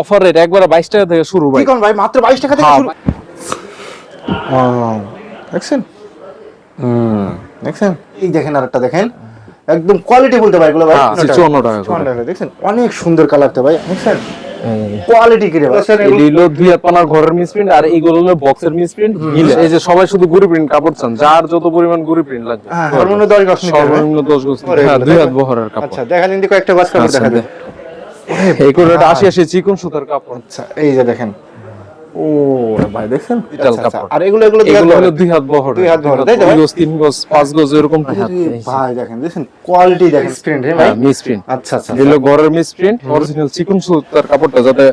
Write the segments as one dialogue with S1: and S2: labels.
S1: Offer rate একবারে বাইশ টাকা থেকে শুরু ভাই।
S2: কি কোন ভাই? মাত্র বাইশ টাকা থেকে
S1: হ্যাঁ,
S2: শুরু? দেখছেন? হুম। দেখছেন? এই দেখেন আরেকটা দেখেন। একদম কোয়ালিটি বলতে ভাই এগুলো ভাই।
S1: হ্যাঁ, 54 টাকা
S2: 54 টাকা। দেখছেন? অনেক সুন্দর কালারটা ভাই। দেখছেন? কোয়ালিটি কি রে ভাই।
S1: হলো দুই হাত পানার ঘরের মিসপ্রিন্ট আর এইগুলো হলো বক্সের মিসপ্রিন্ট মিলে। এই যে সবাই শুধু গুড়ি প্রিন্ট কাপড় চান। যার যত পরিমাণ গুড়ি প্রিন্ট লাগবে।
S2: হ্যাঁ, সর্বনিম্ন 10 গজ
S1: সর্বনিম্ন দশ গজ হ্যাঁ দুই হাত বহরের কাপড়।
S2: আচ্ছা দেখা দিন দেখো গজ কাপড়
S1: আচ্ছা,
S2: দেখা
S1: এই করে আশি আশি চিকন সুতার কাপড়।
S2: আচ্ছা এই যে দেখেন ও ভাই দেখছেন? আচ্ছা, আচ্ছা।
S1: কাপড়।
S2: আর এগুলো এগুলো
S1: এগুলো হলো দুই হাত বহর।
S2: দুই হাত বহর, তাই তো
S1: গজ তিন গজ পাঁচ গজ এরকম
S2: আরে ভাই দেখেন দেখেন কোয়ালিটি দেখেন। স্ক্রিন রে ভাই?
S1: হ্যাঁ মিসপ্রিন্ট
S2: আচ্ছা আচ্ছা।
S1: এগুলো ঘরের মিসপ্রিন্ট অরিজিনাল চিকন সুতার কাপড়টা যাতে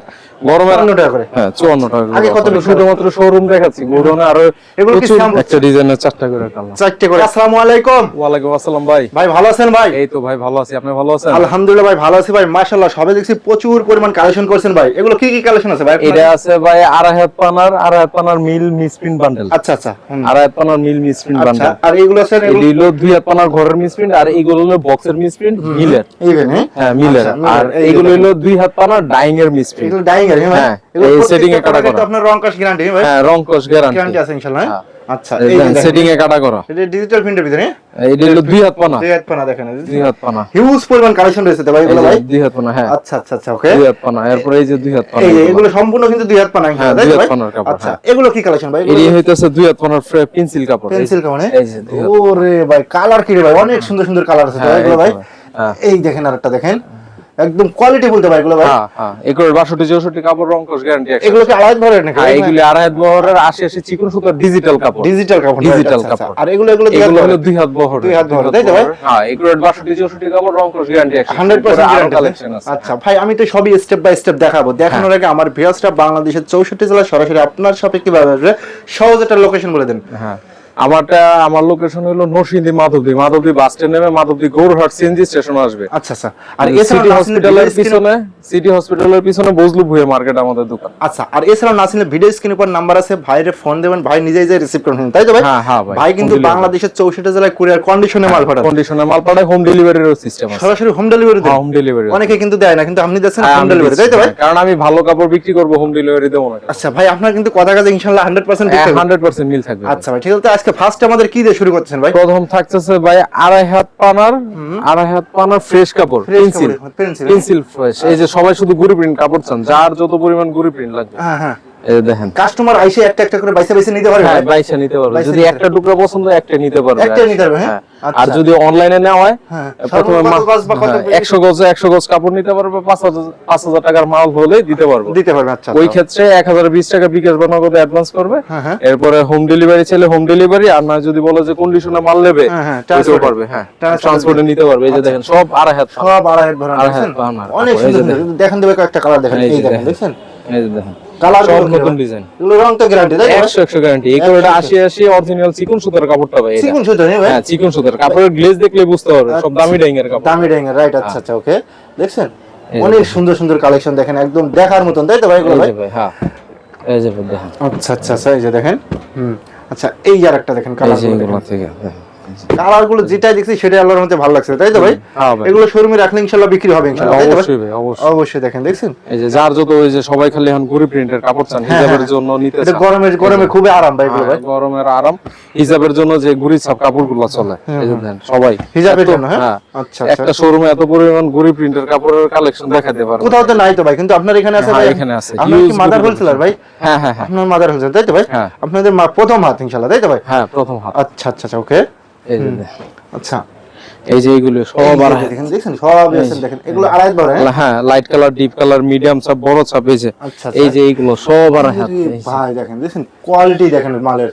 S1: গরমে
S2: 54 টাকা করে।
S1: হ্যাঁ চুয়ান্ন টাকা
S2: আগে কত
S1: শুধুমাত্র শোরুম দেখাচ্ছি গোডাউনে আরও
S2: এগুলো কি
S1: একটা ডিজাইনের চারটা করে কালার।
S2: চারটে করে। আসসালামু আলাইকুম।
S1: ওয়ালাইকুম আসসালাম ভাই।
S2: ভাই ভালো আছেন ভাই?
S1: এই তো ভাই ভালো আছি। আপনি ভালো আছেন?
S2: আলহামদুলিল্লাহ ভাই ভালো আছি ভাই। মাশাআল্লাহ সবে দেখছি প্রচুর পরিমাণ কালেকশন করছেন ভাই। এগুলো কি কি কালেকশন আছে ভাই?
S1: এটা আছে ভাই আড়াই হাত পানার আড়াই হাত পানার মিল মিসপ্রিন্ট বান্ডেল।
S2: আচ্ছা আচ্ছা
S1: আড়াই হাত পানার মিল মিসপ্রিন্ট
S2: আচ্ছা
S1: বান্ডেল।
S2: আর এগুলো স্যার
S1: এগুলো দুই হাত পানার ঘরের মিসপ্রিন্ট আর এইগুলো হলো বক্সের মিসপ্রিন্ট মিলের।
S2: হ্যাঁ?
S1: হ্যাঁ মিলের। আর
S2: দেখেন।
S1: হলো দুই হাত পানার ডাইং এর মিসপ্রিন্ট
S2: এগুলো ডাইং এর হ্যাঁ ভাই? এগুলো
S1: এই
S2: প্রত্যেকটা
S1: এ কাটা করা।
S2: আপনার রং কাশ গ্যারান্টি ভাই।
S1: হ্যাঁ রং কস
S2: গ্যারান্টি
S1: গ্যারান্টি
S2: আছে ইনশাআল্লাহ? আচ্ছা এই
S1: এই
S2: যে দেখেন।
S1: সেটিং এ কাটা করা।
S2: এটা ডিজিটাল প্রিন্টের ভিতরে
S1: এটা হলো দুই হাত পানা।
S2: দুই হাত পানা দেখেন
S1: দুই হাত পানা।
S2: হিউজ পরিমাণ কালেকশন রয়েছে ভাই এগুলো ভাই?
S1: দুই হাত পানা হ্যাঁ।
S2: আচ্ছা আচ্ছা আচ্ছা ওকে
S1: দুই হাত পানা এরপরে এই যে দুই হাত পানা
S2: এই
S1: এগুলো।
S2: সম্পূর্ণ কিন্তু দুই হাত পানা
S1: হ্যাঁ, দুই হাত পানার কাপড়,
S2: আচ্ছা
S1: হ্যাঁ।
S2: এগুলো কি কালেকশন ভাই?
S1: হইতেছে দুই হাত পানার পেন্সিল কাপড়। এই
S2: পেন্সিল
S1: এই যে
S2: ওরে ভাই কালার কি রে ভাই? অনেক সুন্দর সুন্দর কালার আছে
S1: হ্যাঁ,
S2: এগুলো
S1: এই
S2: ভাই।
S1: হ্যাঁ।
S2: এই দেখেন আরেকটা দেখেন। একদম কোয়ালিটি বলতে ভাই এগুলো ভাই।
S1: হ্যাঁ হ্যাঁ এগুলোর বাষট্টি চৌষট্টি কাপড় রং কস গ্যারান্টি আছে
S2: এগুলো কি আড়াই ধরে নাকি?
S1: হ্যাঁ এগুলি আড়াই বহরের আশি আশি চিকন সুতার ডিজিটাল কাপড়।
S2: ডিজিটাল কাপড়
S1: ডিজিটাল
S2: আচ্ছা, আচ্ছা।
S1: কাপড়।
S2: আর এগুলো এগুলো
S1: এগুলো হলো দুই হাত বহর
S2: দুই হাত বহর, তাই তো ভাই?
S1: হ্যাঁ এগুলোর বাষট্টি চৌষট্টি কাপড় রং কস গ্যারান্টি
S2: হান্ড্রেড পার্সেন্ট
S1: কালেকশন আছে।
S2: আচ্ছা ভাই আমি তো সবই স্টেপ বাই স্টেপ দেখাবো। দেখানোর আগে আমার ভিউয়ার্সরা বাংলাদেশের চৌষট্টি জেলা সরাসরি আপনার সাথে কীভাবে আসবে সহজ একটা লোকেশন বলে দেন।
S1: হ্যাঁ। আমারটা আমার লোকেশন হলো নরসিংদী মাধবদী। মাধবদী বাস স্ট্যান্ড নেমে মাধবদী গৌরহাট সিএনজি স্টেশন আসবে।
S2: আচ্ছা আচ্ছা। আর এছাড়া
S1: সিটি হসপিটালের পিছনে সিটি হসপিটালের পিছনে বজলু ভুয়ে মার্কেট আমাদের দোকান।
S2: আচ্ছা আর এছাড়া না চিনলে ভিডিও স্ক্রিনের উপর নাম্বার আছে ভাইরে ফোন দেবেন ভাই নিজেই যে রিসিভ করে নিন তাই তো ভাই?
S1: হ্যাঁ, হ্যাঁ ভাই,
S2: ভাই কিন্তু বাংলাদেশের চৌষট্টি জেলায় কুরিয়ার কন্ডিশনে মাল পাঠান
S1: কন্ডিশনে মাল পাঠায় হোম ডেলিভারির সিস্টেম আছে।
S2: সরাসরি হোম ডেলিভারি দেন
S1: হোম ডেলিভারি
S2: অনেকে কিন্তু দেয় না কিন্তু আপনি
S1: হ্যাঁ,
S2: হোম ডেলিভারি তাই তো ভাই?
S1: কারণ আমি ভালো কাপড় বিক্রি করব হোম ডেলিভারি দেবো না।
S2: আচ্ছা ভাই আপনার কিন্তু কথা কাজে ইনশাআল্লাহ হান্ড্রেড পার্সেন্ট
S1: হান্ড্রেড পার্সেন্ট মিল থাকবে।
S2: আচ্ছা ভাই ঠিক আছে আজকে ফার্স্ট আমাদের কি দিয়ে শুরু করতেছেন ভাই?
S1: প্রথম থাকতেছে ভাই আড়াই হাত পানার আড়াই হাত পানার ফ্রেশ কাপড় পেন্সিল পেন্সিল ফ্রেশ এই যে সবাই শুধু গুড়ি প্রিন্ট কাপড় চান যার যত পরিমাণ গুড়ি প্রিন্ট লাগবে।
S2: হ্যাঁ হ্যাঁ।
S1: দেখেন
S2: কাস্টমার আইসে একটা একটা করে বাইসে বাইসে নিতে পারে
S1: হ্যাঁ
S2: ভাই?
S1: নিতে পারবে যদি একটা টুকরা পছন্দ একটা নিতে পারবে
S2: একটা নিতে পারবে, হ্যাঁ?
S1: আর
S2: আচ্ছা।
S1: যদি অনলাইনে নেওয়া হয়
S2: হ্যাঁ।
S1: প্রথমে
S2: গজ বা কত
S1: একশো গজ একশো গজ কাপড় নিতে পারবে পাঁচ হাজার পাঁচ হাজার টাকার মাল হলে দিতে পারব
S2: দিতে পারবে আচ্ছা
S1: ওই
S2: আচ্ছা।
S1: ক্ষেত্রে এক হাজার বিশ টাকা বিকাশ বা নগদে অ্যাডভান্স করবে
S2: হ্যাঁ, হ্যাঁ।
S1: এরপরে হোম ডেলিভারি চাইলে হোম ডেলিভারি আর না যদি বলে যে কন্ডিশনে মাল নেবে
S2: হ্যাঁ, হ্যাঁ,
S1: পারবে হ্যাঁ ট্রান্সপোর্টে নিতে পারবে এই যে দেখেন সব আড়াই হাত
S2: সব আড়াই হাত ভরা। অনেক সুন্দর
S1: দেখেন।
S2: দেবে কয়েকটা কালার দেখেন
S1: এই
S2: দেখেন
S1: দেখেন। এই দেখেন
S2: কালার
S1: নতুন ডিজাইন
S2: এগুলো রং তো গ্যারান্টি তাই তো?
S1: একশো একশো গ্যারান্টি এই করে আশি আশি অরিজিনাল চিকন সুতার কাপড়টা ভাই।
S2: চিকুন সুতো নেই ভাই?
S1: হ্যাঁ চিকন সুতার। কাপড়ের গ্লেজ দেখলে বুঝতে পারবে সব দামি ডাইং কাপড়।
S2: দামি ড্যাঙ্গার রাইট আচ্ছা আচ্ছা ওকে দেখছেন? অনেক সুন্দর সুন্দর কালেকশন দেখেন একদম দেখার মতন তাই তো ভাই এগুলো ভাই?
S1: হ্যাঁ। এই যে দেখেন।
S2: আচ্ছা আচ্ছা আচ্ছা এই যে দেখেন। হুম আচ্ছা এই আর একটা দেখেন কালার
S1: থেকে।
S2: কালারগুলো যেটাই দেখছি সেটাই আল্লাহর মধ্যে ভালো লাগছে। তাই তো ভাই?
S1: হ্যাঁ
S2: এগুলো শোরুমে রাখলে ইনশাআল্লাহ বিক্রি হবে ইনশাআল্লাহ?
S1: অবশ্যই ভাই অবশ্যই।
S2: দেখেন দেখছেন?
S1: এই যে যার যত ওই যে সবাই খালি এখন প্রিন্টের কাপড় চান হিজাবের জন্য নিতে
S2: এটা গরমে গরমে খুবই আরাম ভাই এগুলো ভাই।
S1: হ্যাঁ, গরমের আরাম। হিজাবের জন্য যে ছাপ কাপড়গুলো চলে এই যে দেখেন সবাই।
S2: হিজাবের জন্য, হ্যাঁ?
S1: হ্যাঁ।
S2: আচ্ছা, আচ্ছা।
S1: একটা শোরুমে এত পরিমাণ গুড়ি প্রিন্টের কাপড়ের কালেকশন দেখাতে পারব।
S2: কোথাও তো নাই তো ভাই কিন্তু আপনার এখানে আছে
S1: হ্যাঁ,
S2: ভাই?
S1: এখানে আছে।
S2: আপনার কি মাদার হোলসেলার ভাই?
S1: হ্যাঁ হ্যাঁ হ্যাঁ।
S2: আপনার মাদার হোলসেলার তাই তো ভাই?
S1: হ্যাঁ।
S2: আপনাদের প্রথম হাত ইনশাআল্লাহ তাই তো ভাই?
S1: হ্যাঁ প্রথম হাত।
S2: আচ্ছা আচ্ছা আচ্ছা ওকে। আচ্ছা।
S1: এই যে এইগুলো সব
S2: যে
S1: আড়াই
S2: দেখেন সব দেখেন দেখেন। এগুলো আড়াই হ্যাঁ?
S1: হ্যাঁ light colour deep colour medium ছাপ বড় ছাপ এই যে।
S2: আচ্ছা, আচ্ছা।
S1: এই যে এইগুলো সব আর হাত
S2: ভাই দেখেন দেখেন কোয়ালিটি দেখেন মালের।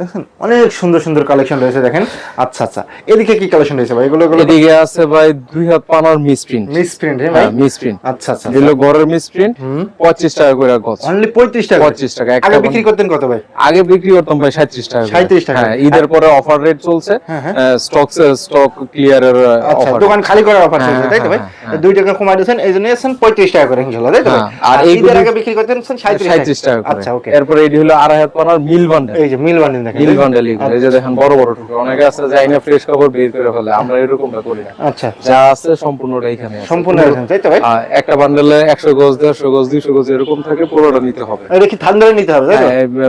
S2: দেখেন অনেক সুন্দর সুন্দর কালেকশন রয়েছে দেখেন। আচ্ছা আচ্ছা। এদিকে কি কালেকশন রয়েছে ভাই? এগুলো এগুলো
S1: এদিকে আছে ভাই দুই হাত পানার মিস প্রিন্ট
S2: মিস প্রিন্ট হ্যাঁ ভাই?
S1: হ্যাঁ মিস প্রিন্ট
S2: আচ্ছা আচ্ছা
S1: এগুলো ঘরের মিস প্রিন্ট পঁচিশ টাকা করে গজ।
S2: অনলি পঁয়ত্রিশ টাকা
S1: 35 টাকা,
S2: আগে বিক্রি করতেন কত ভাই?
S1: আগে বিক্রি করতাম ভাই সাঁত্রিশ টাকা
S2: 37 টাকা।
S1: হ্যাঁ ঈদের পরে অফার রেট চলছে।
S2: হ্যাঁ, হ্যাঁ।
S1: স্টক স্টক ক্লিয়ারের
S2: আচ্ছা
S1: অফার
S2: দোকান খালি করার অফার চলছে
S1: হ্যাঁ,
S2: তাই তো ভাই?
S1: হ্যাঁ, হ্যাঁ।
S2: টাকা কমাই দিয়েছেন এই জন্য এসেছেন পঁয়ত্রিশ টাকা করে তাই তো ভাই?
S1: হ্যাঁ, আর
S2: ঈদের আগে বিক্রি করতেন সাঁত্রিশ
S1: সাঁত্রিশ টাকা
S2: আচ্ছা ওকে।
S1: এরপরে এটি হলো আড়াই হাত পানার মিল বান্ডেল
S2: এই যে মিল বান্ডিল দেখেন।
S1: মিল বান্ডেল এই যে দেখেন বড় বড় টুকরো। অনেকে আছে ফ্রেশ কাপড় বের করে ফেলে আমরা এরকমটা করি না।
S2: আচ্ছা
S1: যা আছে সম্পূর্ণটা এখানে।
S2: সম্পূর্ণ তাই তো ভাই?
S1: হ্যাঁ, একটা বান্ডেলে একশো গজ দেড়শো গজ দুইশো গজ এরকম থাকে পুরোটা নিতে হবে।
S2: এটা কি ধরে নিতে হবে তাই তো?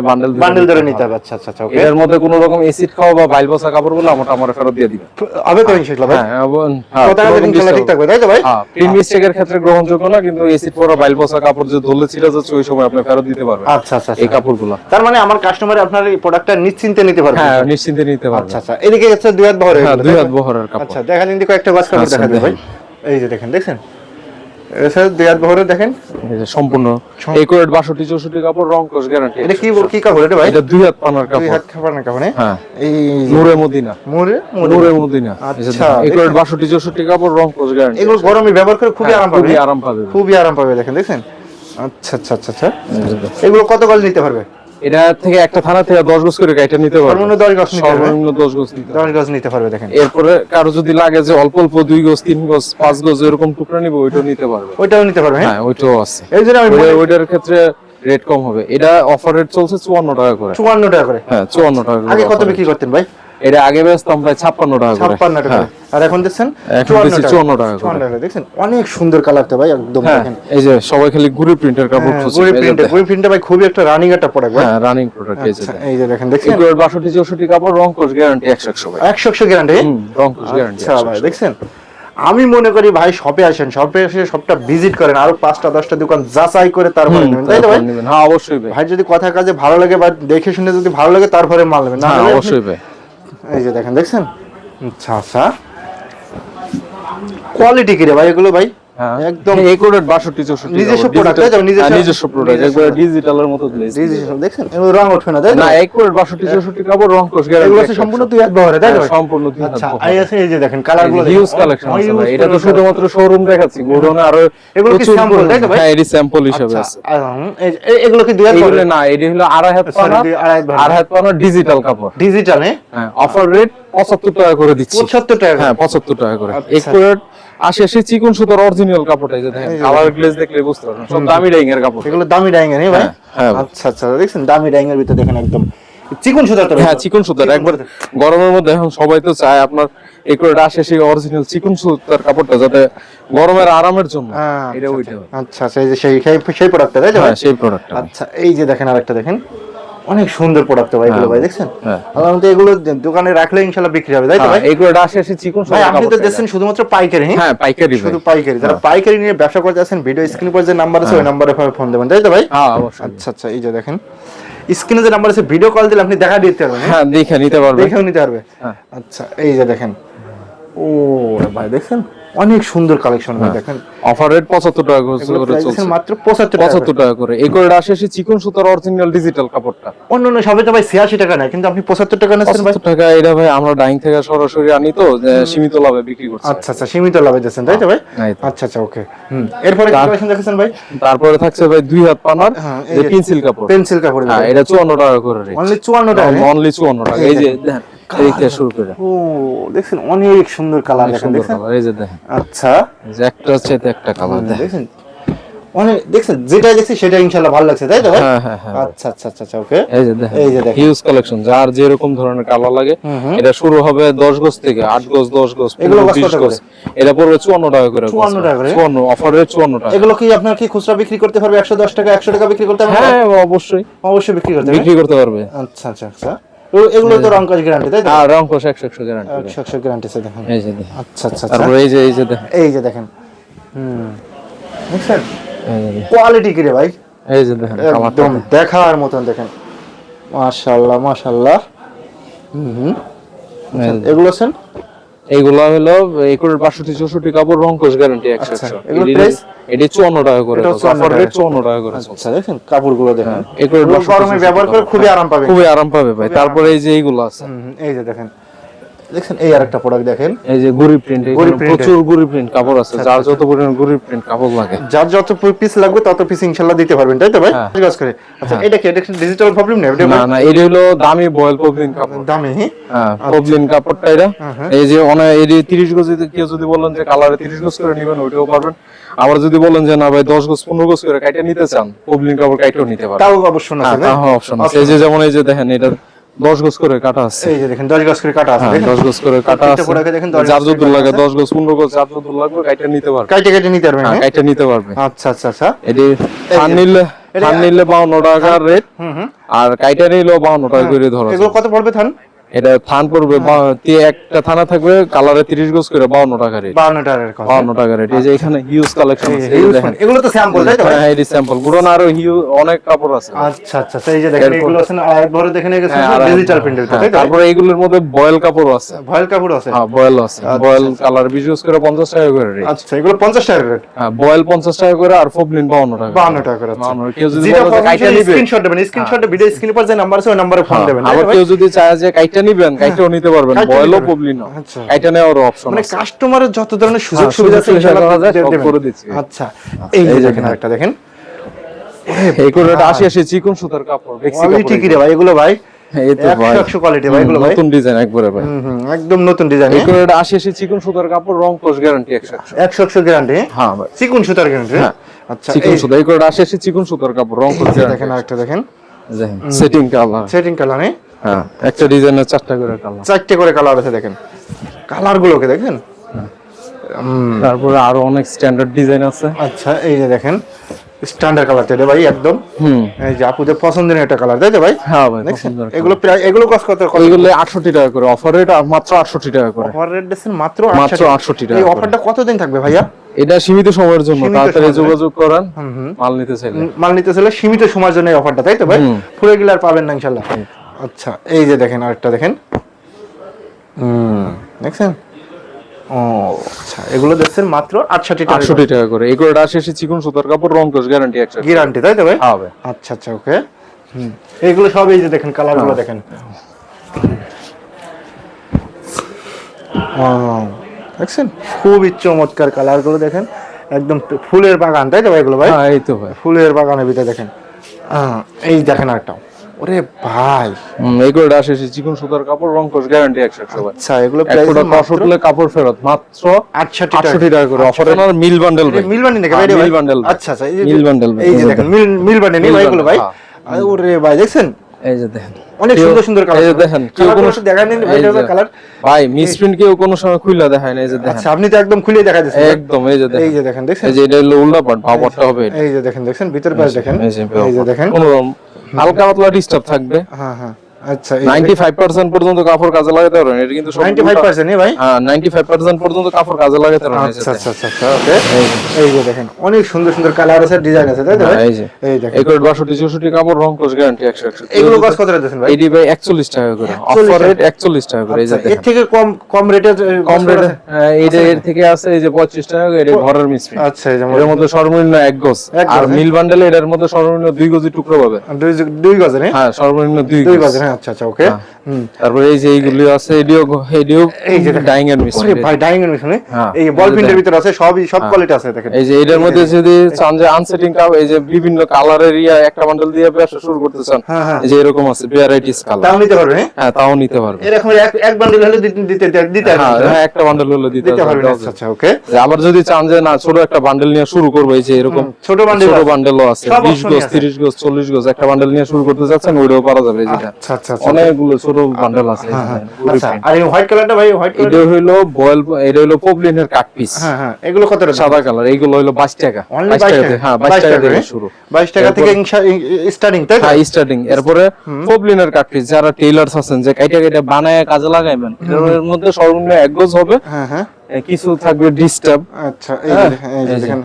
S1: বান্ডেল
S2: বান্ডিল ধরে নিতে হবে। আচ্ছা আচ্ছা আচ্ছা ওকে।
S1: এর মধ্যে কোনো রকম এসিড খাওয়া বা বাইল বসা কাপড়গুলো আমার আমার ফেরত দিয়ে দিবেন।
S2: হবে তো ইনশাআল্লাহ ভাই?
S1: হ্যাঁ হ্যাঁ,
S2: টাকা
S1: কোনো
S2: ঠিক থাকবে তাই তো ভাই?
S1: হ্যাঁ প্রি মিস্টেকের ক্ষেত্রে গ্রহণযোগ্য না কিন্তু এসিড পরা বাইল বসা কাপড় যে ধুলে ছিল যাচ্ছে ওই সময় আপনি ফেরত দিতে পারবেন।
S2: আচ্ছা আচ্ছা
S1: এই
S2: আচ্ছা।
S1: কাপড়গুলো।
S2: তার মানে আমার কাস্টমার আপনার এই প্রোডাক্টটা নিশ্চিন্তে নিতে পারবে।
S1: হ্যাঁ নিশ্চিন্তে নিতে পারবে।
S2: আচ্ছা আচ্ছা। এদিকে আছে দুই হাত বহরের
S1: হ্যাঁ দুই হাত বহরের কাপড়।
S2: আচ্ছা দেখেন দিন কয়েকটা বাস কাপড়
S1: আচ্ছা,
S2: দেখা ভাই। এই যে দেখেন দেখছেন? এটা স্যার দুই হাত বহরে দেখেন
S1: সম্পূর্ণ একুরেট বাষট্টি চৌষট্টি কাপড় রং কোষ গ্যারান্টি
S2: এটা কি কি কাপড় এটা ভাই?
S1: এটা দুই হাত পানার
S2: দুই হাত কাপড়
S1: হ্যাঁ?
S2: এই
S1: নূরে মদিনা।
S2: মুরে
S1: নূরে মদিনা।
S2: আচ্ছা,
S1: একুরেট বাষট্টি চৌষট্টি কাপড় রং কোষ গ্যারান্টি
S2: এগুলো গরমে ব্যবহার করে খুবই আরাম পাবে।
S1: খুবই আরাম পাবে।
S2: খুবই আরাম পাবে দেখেন দেখছেন? আচ্ছা আচ্ছা আচ্ছা আচ্ছা।
S1: দেখেন।
S2: এগুলো কত গজ নিতে পারবে?
S1: এটা থেকে একটা থানা থেকে দশ গজ করে এটা নিতে পারবে।
S2: সর্বনিম্ন দশ গজ নিতে পারবে।
S1: সর্বনিম্ন দশ গজ নিতে
S2: দশ গজ নিতে পারবে দেখেন।
S1: এরপরে কারও যদি লাগে যে অল্প অল্প দুই গজ তিন গজ পাঁচ গজ এরকম টুকরা নিবে ওইটাও নিতে পারবে।
S2: ওইটাও নিতে পারবে হ্যাঁ?
S1: হ্যাঁ ওইটাও আছে।
S2: এই জন্য আমি
S1: ওইটার ক্ষেত্রে রেট কম হবে। এটা অফার রেট চলছে চুয়ান্ন টাকা করে।
S2: চুয়ান্ন টাকা করে।
S1: হ্যাঁ চুয়ান্ন টাকা করে
S2: আগে কত বিক্রি করতেন ভাই?
S1: এটা আগে বেচতাম প্রায় ছাপ্পান্ন টাকা
S2: ছাপ্পান্ন টাকা
S1: হ্যাঁ।
S2: আর এখন দেখছেন?
S1: এখন দিচ্ছি 54 টাকা। করে।
S2: চুয়ান্ন টাকা। দেখছেন? অনেক সুন্দর কালার তো ভাই একদম
S1: হ্যাঁ এই যে সবাই খালি গুড়ি প্রিন্টের কাপড়
S2: গুড়ি
S1: এই যে
S2: প্রিন্ট গুড়ি প্রিন্টটা ভাই খুবই একটা রানিং একটা প্রোডাক্ট
S1: হ্যাঁ রানিং প্রোডাক্ট এই যে
S2: আচ্ছা,
S1: দেখেন।
S2: এই যে দেখেন দেখছেন?
S1: এগুলোর বাষট্টি চৌষট্টি কাপড় রং কোষ গ্যারান্টি একশো একশো ভাই।
S2: একশো একশো গ্যারান্টি
S1: রং কোষ গ্যারান্টি
S2: আচ্ছা ভাই দেখছেন? আমি মনে করি ভাই শপে আসেন শপে এসে সবটা ভিজিট করেন আরও পাঁচটা দশটা দোকান যাচাই করে তারপরে নেবেন। তাই তো ভাই?
S1: হ্যাঁ অবশ্যই ভাই।
S2: ভাই যদি কথা কাজে ভালো লাগে বা দেখে শুনে যদি ভালো লাগে তারপরে মাল নেবেন। না
S1: হ্যাঁ অবশ্যই ভাই।
S2: এই যে দেখেন দেখছেন? আচ্ছা আচ্ছা কোয়ালিটি কি রে ভাই এগুলো ভাই? একদম
S1: বাষট্টি চৌষট্টি
S2: নিজস্ব product,
S1: digital-
S2: নিজস্ব-
S1: হ্যাঁ, নিজস্ব প্রোডাক্ট একবার ডিজিটালের মতো
S2: ডিজিটাল এগুলো রং না তাই
S1: না কাপড় রং কোষ গ্যারান্টি
S2: হচ্ছে সম্পূর্ণ তাই তো?
S1: সম্পূর্ণ
S2: আচ্ছা। এই আছে এই যে দেখেন
S1: কালারগুলো কালেকশন আছে এটা তো শুধুমাত্র শোরুম দেখাচ্ছি গোডাউনে আরও
S2: এগুলো কি
S1: পরিমাণে-
S2: তাই তো ভাই?
S1: হ্যাঁ এটি স্যাম্পল হিসেবে আছে।
S2: এগুলো কি দুই হাত
S1: এগুলো না এটি হলো আড়াই হাত পানা
S2: আড়াই হাত পানা।
S1: ডিজিটাল কাপড়।
S2: ডিজিটাল
S1: হ্যাঁ অফার রেট পঁচাত্তর টাকা করে দিচ্ছি।
S2: পঁচাত্তর টাকা
S1: হ্যাঁ পঁচাত্তর টাকা করে।
S2: আচ্ছা।
S1: একুরেট আসে আসে চিকন সুতার অরিজিনাল কাপড়টা এই যে দেখেন কালার গ্লেজ দেখলে বুঝতে পারবেন সব দামি ডাইং এর কাপড়।
S2: এগুলো দামি ডাইং এর ভাই?
S1: হ্যাঁ, হ্যাঁ
S2: আচ্ছা আচ্ছা দেখছেন দামি ডাইং এর ভিতরে দেখেন একদম চিকন সুতা তো
S1: হ্যাঁ চিকন সুতার একবার গরমের মধ্যে এখন সবাই তো চায় আপনার একুরেট আসে সেই অরিজিনাল চিকন সুতার কাপড়টা যাতে গরমের আরামের জন্য।
S2: হ্যাঁ,
S1: এটা
S2: আচ্ছা,
S1: ওইটা।
S2: আচ্ছা আচ্ছা যে সেই সেই সেই প্রোডাক্টটা তাই তো
S1: হ্যাঁ সেই প্রোডাক্টটা
S2: আচ্ছা এই যে দেখেন আরেকটা দেখেন। অনেক সুন্দর প্রোডাক্ট ভাই এগুলো
S1: হ্যাঁ।
S2: ভাই দেখছেন?
S1: হ্যাঁ।
S2: সাধারণত এগুলো দোকানে রাখলে ইনশাআল্লাহ বিক্রি হবে তাই তো ভাই?
S1: একুরেট আসে আসে চিকন
S2: ভাই আপনি তো দেখছেন শুধুমাত্র পাইকারি হ্যাঁ?
S1: হ্যাঁ পাইকারি
S2: শুধু পাইকারি যারা পাইকারি নিয়ে ব্যবসা করতে আছেন ভিডিও স্ক্রিন পর যে নাম্বার আছে ওই নাম্বারে ফোন দেবেন তাই তো ভাই?
S1: হ্যাঁ অবশ্যই।
S2: আচ্ছা আচ্ছা এই যে দেখেন। স্ক্রিনে যে নাম্বার আছে ভিডিও কল দিলে আপনি দেখা দিতে পারবেন হ্যাঁ?
S1: হ্যাঁ দেখে নিতে পারবে।
S2: দেখেও নিতে পারবে।
S1: হ্যাঁ।
S2: আচ্ছা এই যে দেখেন। ও ভাই দেখেন অনেক সুন্দর কালেকশন ভাই দেখেন।
S1: অফার রেট পঁচাত্তর টাকা করে চলছে।
S2: মাত্র পঁচাত্তর টাকা
S1: পঁচাত্তর টাকা করে। এই করে আসে আসে চিকন সুতার অরিজিনাল ডিজিটাল কাপড়টা।
S2: অন্য অন্য সবে তো ভাই ছিয়াশি টাকা নেয় কিন্তু আপনি পঁচাত্তর টাকা নিচ্ছেন ভাই।
S1: পঁচাত্তর টাকা এটা ভাই আমরা ডাইং থেকে সরাসরি আনি তো সীমিত লাভে বিক্রি করছি।
S2: আচ্ছা আচ্ছা সীমিত লাভে দিচ্ছেন তাই তো ভাই? আচ্ছা আচ্ছা ওকে হুম এরপরে কি কালেকশন দেখেছেন ভাই?
S1: তারপরে থাকছে ভাই দুই হাত পানার
S2: হ্যাঁ, এই
S1: যে পেন্সিল কাপড়।
S2: পেন্সিল কাপড়
S1: হ্যাঁ এটা চুয়ান্ন টাকা করে
S2: অনলি চুয়ান্ন টাকা
S1: অনলি চুয়ান্ন টাকা। এই যে দেখেন। এই শুরু করে।
S2: ও দেখছেন অনেক সুন্দর কালার দেখেন দেখছেন?
S1: এই যে দেখেন।
S2: আচ্ছা।
S1: যে একটা চাইতে একটা কালার দেখেন।
S2: অনেক দেখছেন যেটা দেখছি সেটা ইনশাআল্লাহ ভালো লাগছে তাই তো ভাই?
S1: হ্যাঁ হ্যাঁ হ্যাঁ।
S2: আচ্ছা আচ্ছা আচ্ছা আচ্ছা ওকে।
S1: এই যে দেখেন
S2: এই যে দেখেন।
S1: হিউজ কালেকশন যার যেরকম ধরনের কালার লাগে। এটা শুরু হবে দশ গজ থেকে আট গজ দশ গজ
S2: এগুলো
S1: পনেরো,
S2: গজ
S1: বিশ গজ। এটা পড়বে চুয়ান্ন টাকা করে
S2: 54 টাকা করে?
S1: চুয়ান্ন অফারে চুয়ান্ন টাকা।
S2: এগুলো কি আপনার কি খুচরা বিক্রি করতে পারবে? একশো দশ টাকা একশো টাকা বিক্রি করতে পারবে?
S1: হ্যাঁ অবশ্যই।
S2: অবশ্যই বিক্রি করতে পারবে?
S1: বিক্রি করতে পারবে।
S2: আচ্ছা আচ্ছা আচ্ছা। এগুলো- তো রংকশ গ্যারান্টি তাই তো?
S1: আর রং কোষ একশো একশো গ্যারান্টি
S2: 100 100 গ্যারান্টি আছে দেখেন।
S1: এই যে
S2: আচ্ছা আচ্ছা
S1: তারপর এই যে এই যে দেখেন।
S2: এই যে দেখেন। হুম।
S1: দেখেন।
S2: কোয়ালিটি কি রে ভাই?
S1: এই যে দেখেন
S2: একদম দেখার মতন দেখেন। মাশাআল্লাহ মাশাআল্লাহ। হুম এগুলো আছেন
S1: এইগুলো হলো একুরের বাষট্টি চৌষট্টি কাপড় রং কোষ গ্যারান্টি একশো
S2: আচ্ছা,
S1: একশো এটি-? চুয়ান্ন টাকা করে
S2: এটাও 54
S1: অফার রেট
S2: টাকা।
S1: চুয়ান্ন টাকা করে চলছে।
S2: আচ্ছা দেখেন কাপড়গুলো দেখেন।
S1: একুরের
S2: গরমে ব্যবহার করে খুবই আরাম পাবে।
S1: খুবই আরাম পাবে ভাই। তারপরে এই যে এইগুলো আছে।
S2: এই যে দেখেন। দেখছেন এই আরেকটা প্রোডাক্ট দেখেন।
S1: এই যে গুড়ি প্রিন্ট। প্রচুর গুড়ি প্রিন্ট কাপড় আছে যার যত পরিমাণ গুড়ি প্রিন্ট কাপড় লাগে।
S2: যার যত পিস লাগবে তত পিস ইনশাল্লাহ দিতে পারবেন তাই তো ভাই?
S1: হ্যাঁ।
S2: কাজ করে। আচ্ছা এটা কি এটা ডিজিটাল প্রবলেম এটা
S1: না না এটা হলো দামি বয়েল কাপড়।
S2: দামি।
S1: হ্যাঁ কাপড়টা এটা। এই যে অনেক এই 30 গজ যদি কেউ যদি বলেন যে কালারে 30 গজ করে নেবেন ওইটাও পারবেন। আবার যদি বলেন যে না ভাই 10 গজ 15 গজ করে কাইটা নিতে চান পবলিন কাপড় কাইটাও নিতে পারবেন।
S2: তাও অবশ্য না
S1: হ্যাঁ অপশন আছে। এই যে যেমন এই যে দেখেন এটা 10 গজ করে কাটা আছে।
S2: এই যে দেখেন 10 গজ করে কাটা আছে
S1: হ্যাঁ 10 গজ করে কাটা আছে।
S2: দেখেন 10
S1: যার
S2: গজ
S1: লাগে
S2: কাটা
S1: 10 গজ 15 গজ যার যত লাগবে কাইটা নিতে পারবে।
S2: কাইটে কাইটা নিতে পারবে
S1: হ্যাঁ
S2: হ্যাঁ?
S1: কাইটা নিতে পারবে।
S2: আচ্ছা আচ্ছা আচ্ছা।
S1: এটি থান নিলে থান নিলে 52 টাকার রেট
S2: হুম হুম।
S1: আর কাইটা নিলেও 52 টাকা করে ধরো
S2: এগুলো কত পড়বে থান
S1: এটা থান পড়বে একটা থানা থাকবে কালারে 30 গজ করে 52 টাকা রেট
S2: 52 টাকার কথা
S1: 52 টাকা রেট এই যে এখানে হিউজ কালেকশন আছে
S2: এগুলো তো স্যাম্পল তাই তো?
S1: হ্যাঁ এই স্যাম্পল গুড়ন আরও হিউ অনেক কাপড় আছে।
S2: আচ্ছা আচ্ছা আচ্ছা, এই যে দেখেন এগুলো আছে না একবারে দেখেন
S1: হ্যাঁ,
S2: ডিজিটাল প্রিন্টের
S1: হ্যাঁ,
S2: তাই তো?
S1: তারপরে এইগুলোর মধ্যে বয়েল কাপড় আছে।
S2: ভয়েল কাপড় আছে।
S1: হ্যাঁ বয়েল আছে। বয়েল কালার বিশেষ করে 50 টাকা করে রেট
S2: আচ্ছা এগুলো 50 টাকার রেট
S1: হ্যাঁ বয়েল 50 টাকা করে আর ফবলিন 52 টাকা
S2: 52 টাকা করে আচ্ছা।
S1: কেউ যদি
S2: স্ক্রিনশট দেবেন স্ক্রিনশটে ভিডিও স্ক্রিনে পর যে নাম্বার আছে ওই নম্বরে ফোন
S1: হ্যাঁ,
S2: দেবেন
S1: আবার কেউ যদি চায় যে কাইটা নিবেন কাইটাও নিতে পারবেন বয়েলও
S2: আচ্ছা।
S1: কাইটা নেওয়ার অপশন
S2: মানে কাস্টমারের যত ধরনের সুযোগ
S1: হ্যাঁ,
S2: সুবিধা আছে ইনশাআল্লাহ
S1: করা দিচ্ছি।
S2: আচ্ছা এই যে দেখেন
S1: দেখেন।
S2: একটা দেখেন।
S1: এই করে এটা 80 80 চিকন সুতার কাপড়
S2: কোয়ালিটি কি রে ভাই? এগুলো ভাই?
S1: এই তো ভাই।
S2: 100 কোয়ালিটি ভাই এগুলো ভাই?
S1: নতুন ডিজাইন একবারে ভাই।
S2: হুম হুম একদম নতুন ডিজাইন
S1: এই করে এটা 80 80 চিকন সুতার কাপড় রং কোশ গ্যারান্টি 100
S2: একশো। একশো গ্যারান্টি
S1: হ্যাঁ
S2: চিকুন সুতার গ্যারান্টি
S1: হ্যাঁ।
S2: আচ্ছা
S1: চিকন
S2: এই
S1: সুতা এই করে 80 80 চিকন সুতার কাপড় রং
S2: দেখেন আরেকটা দেখেন।
S1: সেটিং কালার
S2: সেটিং কালার
S1: হ্যাঁ একটা ডিজাইনের চারটা করে কালার
S2: চারটে করে কালার আছে দেখেন। কালার গুলোকে দেখেন?
S1: তারপরে আরও অনেক স্ট্যান্ডার্ড ডিজাইন আছে।
S2: আচ্ছা এই যে দেখেন স্ট্যান্ডার্ড কালার ভাই একদম।
S1: হুম।
S2: এই যে আপুদের পছন্দের একটা কালার তাই তো ভাই?
S1: হ্যাঁ ভাই
S2: এগুলো প্রায় এগুলো কত? কত?
S1: ওইগুলো 68 টাকা করে অফার রেট মাত্র 68 টাকা করে।
S2: অফার রেট দিচ্ছেন মাত্র
S1: মাত্র
S2: 68
S1: 68 টাকা
S2: এই। অফারটা কতদিন থাকবে ভাইয়া?
S1: এটা সীমিত সময়ের জন্য তাড়াতাড়ি যোগাযোগ করেন মাল নিতে চাইলে।
S2: মাল নিতে চাইলে সীমিত সময়ের জন্য এই অফারটা তাই তো ভাই। পুরো এগুলো আর পাবেন না ইনশাল্লাহ আচ্ছা এই যে দেখেন আরেকটা দেখেন। হুম দেখছেন? ও আচ্ছা এগুলো দেখছেন মাত্র আটষট্টি
S1: 68 টাকা করে। করে আসে এসে চিকন সুতার কাপড় রং কোশ গ্যারান্টি 100
S2: গ্যারান্টি তাই তো ভাই?
S1: হবে
S2: আচ্ছা আচ্ছা ওকে। হুম এইগুলো সব এই যে দেখেন কালারগুলো দেখেন। দেখছেন? খুবই চমৎকার কালারগুলো দেখেন। একদম ফুলের বাগান তাই তো ভাই এগুলো ভাই?
S1: হ্যাঁ এই তো ভাই।
S2: ফুলের বাগানের ভিতরে দেখেন। এই দেখেন একটা ওরে ভাই
S1: হুম, এই এসে চিকন সুতার কাপড় রং কোশ গ্যারান্টি 100 ভাই
S2: আচ্ছা এগুলো
S1: ফোঁটা কষ কাপড় ফেরত মাত্র
S2: আটষট্টি টাকা
S1: 68 টাকা করে অফার আর মিল বান্ডেল ভাই
S2: মিল বান্ডেল নাকি ভাই
S1: হ্যাঁ,
S2: ভাই?
S1: মিল বান্ডেল
S2: আচ্ছা আচ্ছা এই
S1: মিল বান্ডেল
S2: এই যে দেখেন মিল মিল বান্ডেল নেই
S1: মিল
S2: ভাই এগুলো ভাই ওরে ভাই দেখছেন
S1: এই যে দেখেন
S2: অনেক সুন্দর সুন্দর কালার
S1: এই যে দেখেন কেউ কোনো
S2: দেখায় নেই
S1: এই যে-
S2: কালার
S1: ভাই মিসপ্রিন্ট কেউ কোনো সময় খুইলা দেখায় না এই যে দেখেন
S2: আচ্ছা আপনি তো একদম খুলে দেখা দিচ্ছেন
S1: একদম এই যে
S2: এই যে দেখেন দেখছেন
S1: এই যে এটা হলো উল্টা পাট ভাবটা হবে
S2: এই যে দেখেন দেখছেন ভিতর পাশ দেখেন
S1: এই যে
S2: দেখেন
S1: কোনো হালকা পাতলা ডিস্টার্ব থাকবে।
S2: হ্যাঁ হ্যাঁ। আচ্ছা
S1: 95% পর্যন্ত কাপড় কাজে লাগাতে পারবেন এটা কিন্তু
S2: 95% নেই ভাই?
S1: হ্যাঁ 95% পর্যন্ত কাপড় কাজে লাগাতে পারবেন
S2: আচ্ছা আচ্ছা আচ্ছা ওকে। এই যে। দেখেন অনেক সুন্দর সুন্দর কালার আছে ডিজাইন আছে তাই তো ভাই?
S1: হ্যাঁ, এই যে।
S2: এই দেখেন।
S1: এই করে 62 64 কাপড় রং কোশ গ্যারান্টি 100 100
S2: এগুলো কত কত দিচ্ছেন ভাই?
S1: এইটি ভাই 41 টাকা করে। অফার রেট 41 টাকা করে এই যে
S2: এর থেকে কম কম রেটে
S1: কম রেটে এইটা এর থেকে আছে এই যে 25 টাকা এটা ঘরের মিসপ্রিন্ট
S2: আচ্ছা এই যে
S1: এর মধ্যে সর্বনিম্ন এক গজ। আর
S2: হ্যাঁ।
S1: মিল বান্ডেলে এটার মধ্যে সর্বনিম্ন দুই গজি টুকরো পাবে।
S2: দুই দুই গজে
S1: হ্যাঁ সর্বনিম্ন দুই
S2: হ্যাঁ আচ্ছা আচ্ছা ওকে
S1: তারপরে এই যে এইগুলি আছে এডিও এডিও
S2: এই যে
S1: ডাইং এর
S2: ওরে ভাই ডাইং এর মিশনে
S1: হ্যাঁ,
S2: এই
S1: এই
S2: বল
S1: যে
S2: প্রিন্টের আছে সবই সব কোয়ালিটি আছে দেখেন।
S1: এই যে এটার মধ্যে যদি চান যে আনসেটিং কাপ এই যে বিভিন্ন কালারের ইয়া একটা বান্ডেল দিয়ে ব্যবসা শুরু করতে চান
S2: হ্যাঁ, হ্যাঁ।
S1: এই যে এরকম আছে ভ্যারাইটিস কালার
S2: তাও নিতে পারবে হ্যাঁ?
S1: তাও নিতে পারবে
S2: এরকম এক এক বান্ডিল হলে দিতে দিতে দিতে
S1: হ্যাঁ একটা বান্ডেল হলে দিতে
S2: দিতে
S1: পারবে
S2: আচ্ছা আচ্ছা ওকে
S1: আবার যদি চান যে না ছোট একটা বান্ডেল নিয়ে শুরু করব এই যে এরকম
S2: ছোট বান্ডেল
S1: ছোট
S2: আছে।
S1: বান্ডেলও আছে
S2: সব
S1: 20
S2: option-ই
S1: গজ
S2: আছে।
S1: 30 গজ 40 গজ একটা বান্ডেল নিয়ে শুরু করতে যাচ্ছেন ওইটাও পারা যাবে এই যেটা
S2: আচ্ছা আচ্ছা আচ্ছা।
S1: অনেকগুলো ছোট বান্ডেল আছে এই যে দেখেন, গুড়ি
S2: আচ্ছা আর এই হোয়াইট কালারটা ভাই হোয়াইট
S1: এটা হইল বয়েল এটা হইল পবলিনের কাট পিস
S2: হ্যাঁ হ্যাঁ এগুলো কত টাকা?
S1: সাদা কালার এইগুলো হইল 22 টাকা। 22 টাকা থেকে হ্যাঁ 22 টাকা থেকে শুরু।
S2: 22 টাকা থেকে স্টার্টিং তাই
S1: হ্যাঁ স্টার্টিং এরপরে পবলিনের কাট পিস যারা টেইলার্স আছেন যে কাইটা কাইটা বানায় কাজে লাগাইবেন এর মধ্যে সর্বনিম্ন এক গজ হবে।
S2: হ্যাঁ হ্যাঁ।
S1: কিছু থাকবে ডিস্টার্ব
S2: আচ্ছা এই
S1: হ্যাঁ,
S2: দেখেন,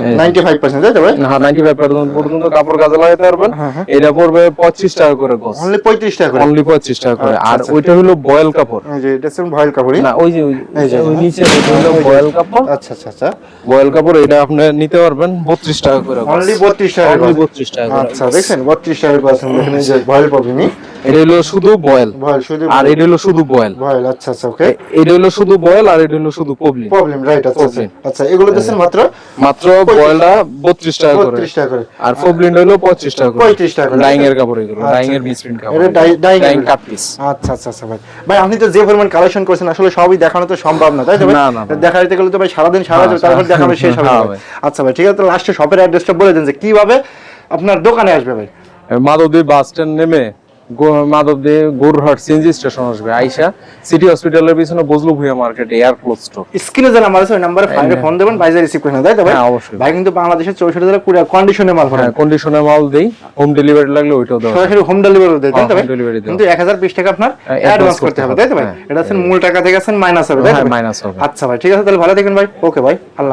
S2: এই। দেখছেন তাই তো ভাই?
S1: হ্যাঁ নাইনটি ফাইভ পর্যন্ত কাপড় কাজে লাগাতে পারবেন। এটা পড়বে পঁচিশ টাকা করে গজ।
S2: অনলি পঁয়ত্রিশ টাকা করে?
S1: অনলি পঁচিশ টাকা করে।
S2: আচ্ছা,
S1: আর। ওইটা হলো বয়েল কাপড়।
S2: এই যে এটা হচ্ছে ভয়েল কাপড়ই?
S1: না ওই যে ওই-
S2: এই যে,
S1: ওই নিচে হলো বয়েল কাপড়।
S2: আচ্ছা আচ্ছা আচ্ছা।
S1: বয়েল কাপড় এটা আপনি নিতে পারবেন বত্রিশ টাকা করে
S2: অনলি বত্রিশ টাকা
S1: Only 32 টাকা
S2: আচ্ছা যে পাবেনি
S1: এটা হলো শুধু বয়েল। আর এটা হলো শুধু বয়েল।
S2: আচ্ছা আচ্ছা ওকে
S1: এটা হলো শুধু বয়েল আর এটা হলো শুধু
S2: প্রবলেম রাইট আচ্ছা এগুলো মাত্র?
S1: মাত্র বয়েলটা বত্রিশ টাকা করে।
S2: টাকা করে।
S1: আর হলো পঁচিশ টাকা করে।
S2: 35 টাকা
S1: ডাইং এর কাপড় এগুলো ডাইং এর কাপড়
S2: ডাইং ডাইং কাপড়।
S1: কাট পিস
S2: আচ্ছা আচ্ছা আচ্ছা ভাই। ভাই আপনি তো যে পরিমাণ কালেকশন করছেন আসলে সবই দেখানো তো সম্ভব না তাই তো ভাই। দেখা যেতে গেলে তো ভাই সারাদিন সারা যাবে তারপর দেখাবে শেষ হবে
S1: হ্যাঁ।
S2: আচ্ছা ভাই ঠিক আছে লাস্টে শপের অ্যাড্রেসটা বলে দেন যে কীভাবে আপনার দোকানে আসবে ভাই।
S1: মাধবদী বাস স্ট্যান্ড নেমে গো- মাধবদী গরুরহাট সিএনজি স্টেশন আসবে আইসা সিটি হসপিটালের পিছনে Bozlu Bhuiyan market air close store
S2: স্ক্রিনে যে নাম্বার আছে ওই নাম্বারে ফাইলে ফোন দেবেন বাইজে রিসিভ করে তাই তো ভাই?
S1: হ্যাঁ, অবশ্যই।
S2: ভাই কিন্তু বাংলাদেশের চৌষট্টি জেলা পুরো কন্ডিশনে মাল
S1: হ্যাঁ
S2: পাবেন
S1: কন্ডিশনে মাল দেই হোম ডেলিভারি লাগলে ওইটাও দেওয়া
S2: সরাসরি হোম ডেলিভারি দেয় তাই তো
S1: হ্যাঁ,
S2: ভাই? কিন্তু এক হাজার বিশ টাকা আপনার
S1: হ্যাঁ,
S2: অ্যাডভান্স করতে হবে তাই তো ভাই?
S1: হ্যাঁ।
S2: এটা হচ্ছে মূল টাকা থেকে আছেন মাইনাস হবে তাই তো
S1: হ্যাঁ
S2: ভাই?
S1: মাইনাস হবে।
S2: আচ্ছা ভাই ঠিক আছে তাহলে ভালো থাকবেন ভাই। ওকে ভাই আল্লাহ।